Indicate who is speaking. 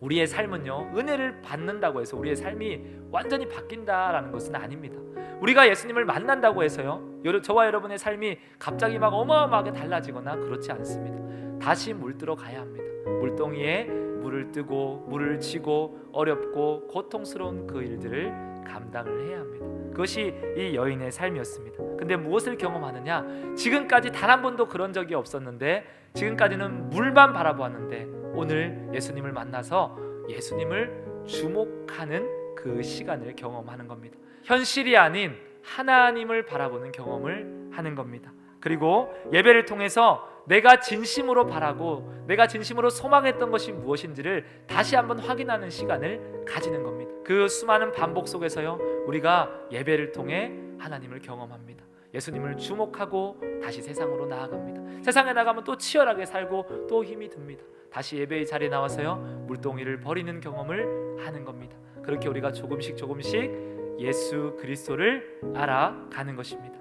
Speaker 1: 우리의 삶은요 은혜를 받는다고 해서 우리의 삶이 완전히 바뀐다라는 것은 아닙니다. 우리가 예수님을 만난다고 해서요 저와 여러분의 삶이 갑자기 막 어마어마하게 달라지거나 그렇지 않습니다. 다시 물들어 가야 합니다. 물동이에 물을 뜨고 물을 치고 어렵고 고통스러운 그 일들을 감당을 해야 합니다. 그것이 이 여인의 삶이었습니다. 근데 무엇을 경험하느냐? 지금까지 단 한 번도 그런 적이 없었는데 지금까지는 물만 바라보았는데 오늘 예수님을 만나서 예수님을 주목하는 그 시간을 경험하는 겁니다. 현실이 아닌 하나님을 바라보는 경험을 하는 겁니다. 그리고 예배를 통해서 내가 진심으로 바라고 내가 진심으로 소망했던 것이 무엇인지를 다시 한번 확인하는 시간을 가지는 겁니다. 그 수많은 반복 속에서요 우리가 예배를 통해 하나님을 경험합니다. 예수님을 주목하고 다시 세상으로 나아갑니다. 세상에 나가면 또 치열하게 살고 또 힘이 듭니다. 다시 예배의 자리에 나와서요 물동이를 버리는 경험을 하는 겁니다. 그렇게 우리가 조금씩 조금씩 예수 그리스도를 알아가는 것입니다.